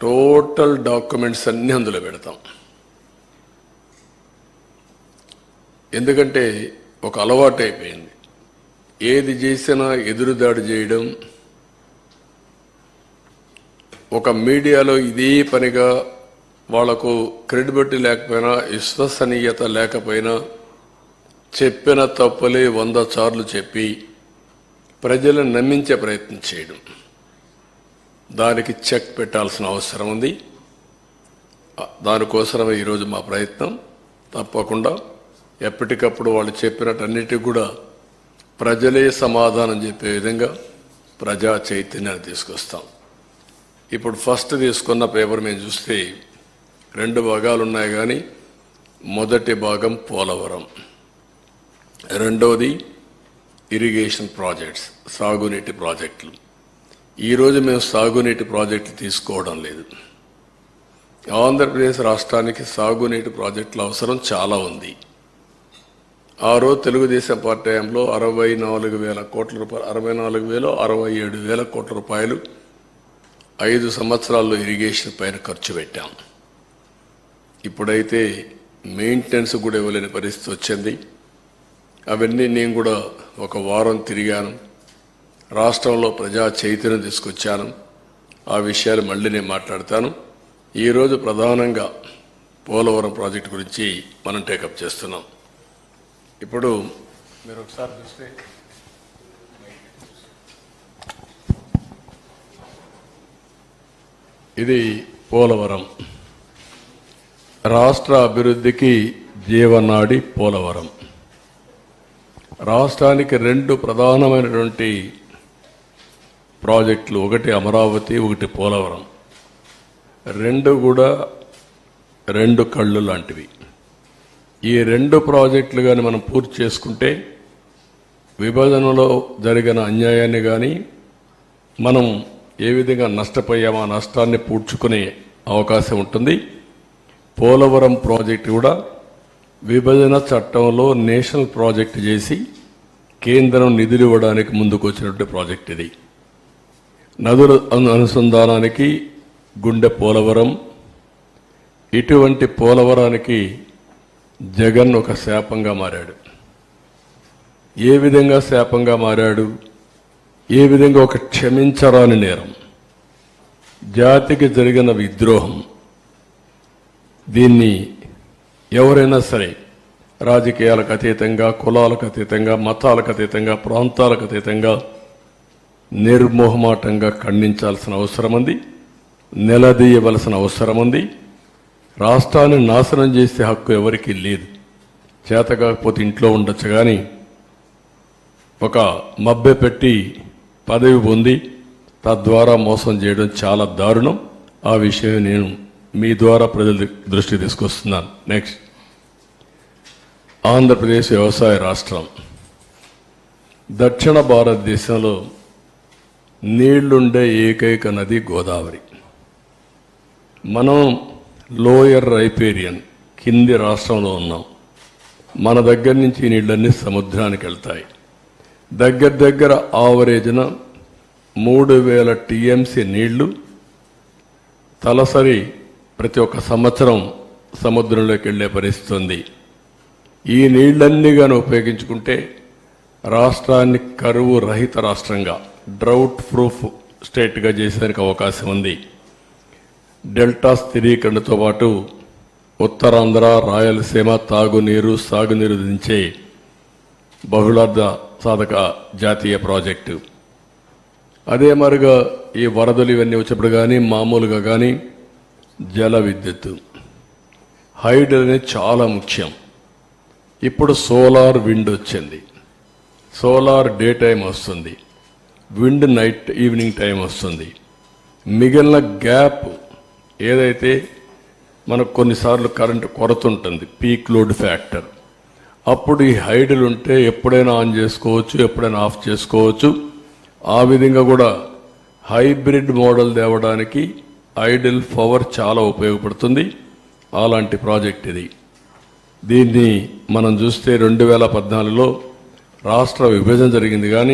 Total documents అన్నీ అందులో పెడతాం. ఎందుకంటే ఒక అలవాటు అయిపోయింది. ఏది చేసినా ఎదురుదాడి చేయడం ఒక మీడియాలో ఇదే పనిగా వాళ్ళకు క్రెడిబిలిటీ లేకపోయినా విశ్వసనీయత లేకపోయినా చెప్పిన తప్పులే వంద సార్లు చెప్పి ప్రజలను నమ్మించే ప్రయత్నం చేయడం. దానికి చెక్ పెట్టాల్సిన అవసరం ఉంది. దానికోసమే ఈరోజు మా ప్రయత్నం. తప్పకుండా ఎప్పటికప్పుడు వాళ్ళు చెప్పినట్టన్నిటికి కూడా ప్రజలే సమాధానం చెప్పే విధంగా ప్రజా చైతన్యాన్ని తీసుకొస్తాం. ఇప్పుడు ఫస్ట్ తీసుకున్న పేపర్ మేము చూస్తే రెండు భాగాలు ఉన్నాయి కానీ మొదటి భాగం పోలవరం. రెండవది ఇరిగేషన్ ప్రాజెక్ట్స్ సాగునీటి ప్రాజెక్టులు. ఈరోజు మేము సాగునీటి ప్రాజెక్టులు తీసుకోవడం లేదు. ఆంధ్రప్రదేశ్ రాష్ట్రానికి సాగునీటి ప్రాజెక్టుల అవసరం చాలా ఉంది. ఆ రోజు తెలుగుదేశం పార్టీ టైంలో అరవై నాలుగు వేల కోట్ల రూపాయలు అరవై నాలుగు వేలు అరవై ఏడు వేల కోట్ల రూపాయలు ఐదు సంవత్సరాల్లో ఇరిగేషన్ పైన ఖర్చు పెట్టాం. ఇప్పుడైతే మెయింటెనెన్స్ కూడా ఇవ్వలేని పరిస్థితి వచ్చింది. అవన్నీ నేను కూడా ఒక వారం తిరిగాను. రాష్ట్రంలో ప్రజా చైతన్యం తీసుకొచ్చాను. ఆ విషయాలు మళ్ళీ నేను మాట్లాడతాను. ఈరోజు ప్రధానంగా పోలవరం ప్రాజెక్టు గురించి మనం టేకప్ చేస్తున్నాం. ఇప్పుడు మీరు ఒకసారి చూస్తే. ఇది పోలవరం. రాష్ట్ర అభివృద్ధికి జీవనాడి పోలవరం. రాష్ట్రానికి రెండు ప్రధానమైనటువంటి ప్రాజెక్టులు ఒకటి అమరావతి ఒకటి పోలవరం. రెండు కూడా రెండు కళ్ళు లాంటివి. ఈ రెండు ప్రాజెక్టులు కానీ మనం పూర్తి చేసుకుంటే విభజనలో జరిగిన అన్యాయాన్ని కానీ మనం ఏ విధంగా నష్టపోయామో ఆ నష్టాన్ని పూడ్చుకునే అవకాశం ఉంటుంది. పోలవరం ప్రాజెక్టు కూడా విభజన చట్టంలో నేషనల్ ప్రాజెక్ట్ చేసి కేంద్రం నిధులు ఇవ్వడానికి ముందుకు వచ్చినటువంటి ప్రాజెక్ట్ ఇది. నదుల అను- అనుసంధానానికి గుండె పోలవరం ఇటువంటి పోలవరానికి జగన్ ఒక శాపంగా మారాడు. ఏ విధంగా శాపంగా మారాడు? ఏ విధంగా ఒక క్షమించరాని నేరం? జాతికి జరిగిన విద్రోహం. దీన్ని ఎవరైనా సరే రాజకీయాలకు అతీతంగా కులాలకు అతీతంగా మతాలకు అతీతంగా ప్రాంతాలకు అతీతంగా నిర్మోహమాటంగా ఖండించాల్సిన అవసరం ఉంది నిలదీయవలసిన అవసరం ఉంది రాష్ట్రాన్ని నాశనం చేసే హక్కు ఎవరికీ లేదు. చేత కాకపోతే ఇంట్లో ఉండొచ్చు కానీ ఒక మబ్బె పెట్టి పదవి పొంది తద్వారా మోసం చేయడం చాలా దారుణం. ఆ విషయం నేను మీ ద్వారా ప్రజల దృష్టి తీసుకొస్తున్నాను. నెక్స్ట్ ఆంధ్రప్రదేశ్ వ్యవసాయ రాష్ట్రం. దక్షిణ భారతదేశంలో నీళ్ళుండే ఏకైక నది గోదావరి. మనం లోయర్ రైపేరియన్ కింది రాష్ట్రంలో ఉన్నాం. మన దగ్గర నుంచి ఈ నీళ్ళన్నీ సముద్రానికి వెళ్తాయి. దగ్గర దగ్గర ఆవరేజ్న మూడు వేల టీఎంసీ నీళ్ళు తలసరి ప్రతి ఒక్క సంవత్సరం సముద్రంలోకి వెళ్ళే పరిస్థితి ఉంది. ఈ నీళ్ళన్నీ కానీ ఉపయోగించుకుంటే రాష్ట్రాన్ని కరువు రహిత రాష్ట్రంగా డ్రౌట్ ప్రూఫ్ స్టేట్గా చేసేందుకు అవకాశం ఉంది. డెల్టా స్థిరీకరణతో పాటు ఉత్తరాంధ్ర రాయలసీమ తాగునీరు సాగునీరు దించే బహుళార్థ సాధక జాతీయ ప్రాజెక్టు. అదే మరుగా ఈ వరదలు ఇవన్నీ వచ్చినప్పుడు కానీ మామూలుగా కానీ జల విద్యుత్ హైడ్ అనేది చాలా ముఖ్యం. ఇప్పుడు సోలార్ విండ్ వచ్చింది. సోలార్ డే టైం వస్తుంది. విండ్ నైట్ ఈవినింగ్ టైం వస్తుంది. మిగిలిన గ్యాప్ ఏదైతే మనకు కొన్నిసార్లు కరెంటు కొరత ఉంటుంది పీక్ లోడ్ ఫ్యాక్టర్ అప్పుడు ఈ హైడ్లు ఉంటే ఎప్పుడైనా ఆన్ చేసుకోవచ్చు ఎప్పుడైనా ఆఫ్ చేసుకోవచ్చు. ఆ విధంగా కూడా హైబ్రిడ్ మోడల్ తేవడానికి ఐడిల్ పవర్ చాలా ఉపయోగపడుతుంది. అలాంటి ప్రాజెక్ట్ ఇది. దీన్ని మనం చూస్తే రెండు వేల పద్నాలుగులో రాష్ట్ర విభజన జరిగింది కానీ